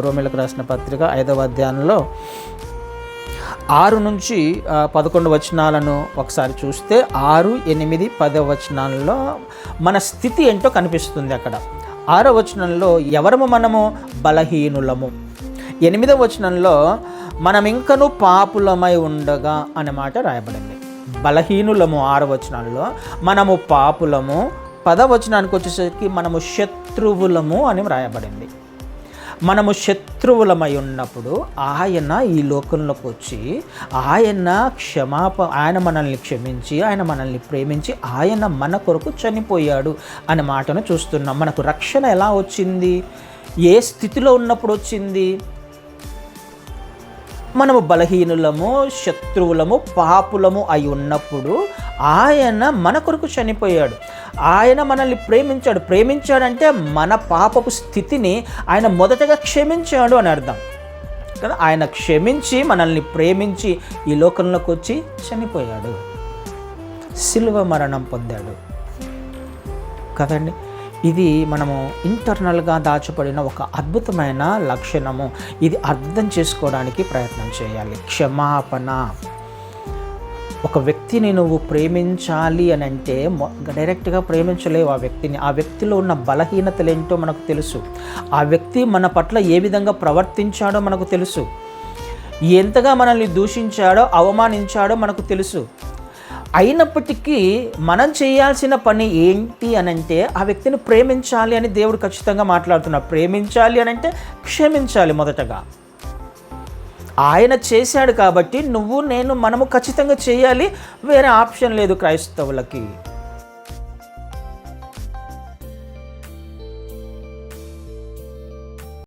రోమిలకు రాసిన పత్రిక ఐదవ అధ్యాయంలో ఆరు నుంచి పదకొండు వచనాలను ఒకసారి చూస్తే ఆరు ఎనిమిది పదవ వచనాల్లో మన స్థితి ఏంటో కనిపిస్తుంది అక్కడ. ఆరో వచనంలో ఎవరము మనము? బలహీనులము. ఎనిమిదవ వచనంలో మనం ఇంకను పాపులమై ఉండగా అనే మాట రాయబడింది. బలహీనులము ఆరో వచనంలో మనము పాపులము. పదవచనానికి వచ్చేసరికి మనము శత్రువులము అని వ్రాయబడింది మనము శత్రువులమై ఉన్నప్పుడు ఆయన ఈ లోకంలోకి వచ్చి ఆయన క్షమాప ఆయన మనల్ని క్షమించి ఆయన మనల్ని ప్రేమించి ఆయన మన కొరకు చనిపోయాడు అనే మాటను చూస్తున్నాం. మనకు రక్షణ ఎలా వచ్చింది? ఏ స్థితిలో ఉన్నప్పుడు వచ్చింది? మనము బలహీనులము శత్రువులము పాపులము అయి ఉన్నప్పుడు ఆయన మన కొరకు చనిపోయాడు. ఆయన మనల్ని ప్రేమించాడు. ప్రేమించాడంటే మన పాపపు స్థితిని ఆయన మొదటగా క్షమించాడు అని అర్థం. కదా? ఆయన క్షమించి మనల్ని ప్రేమించి ఈ లోకంలోకి వచ్చి చనిపోయాడు. సిలువ మరణం పొందాడు. కదండి? ఇది మనము ఇంటర్నల్గా దాచబడిన ఒక అద్భుతమైన లక్షణము. ఇది అర్థం చేసుకోవడానికి ప్రయత్నం చేయాలి. క్షమాపణ. ఒక వ్యక్తిని నువ్వు ప్రేమించాలి అని అంటే మొ- డైరెక్ట్గా ప్రేమించలేవు ఆ వ్యక్తిని. ఆ వ్యక్తిలో ఉన్న బలహీనతలు ఏంటో మనకు తెలుసు. ఆ వ్యక్తి మన పట్ల ఏ విధంగా ప్రవర్తించాడో మనకు తెలుసు. ఎంతగా మనల్ని దూషించాడో అవమానించాడో మనకు తెలుసు. అయినప్పటికీ మనం చేయాల్సిన పని ఏంటి అని అంటే ఆ వ్యక్తిని ప్రేమించాలి అని దేవుడు ఖచ్చితంగా మాట్లాడుతున్నాడు. ప్రేమించాలి అని అంటే క్షమించాలి మొదటగా. ఆయన చేశాడు కాబట్టి నువ్వు నేను మనము ఖచ్చితంగా చేయాలి వేరే ఆప్షన్ లేదు క్రైస్తవులకి.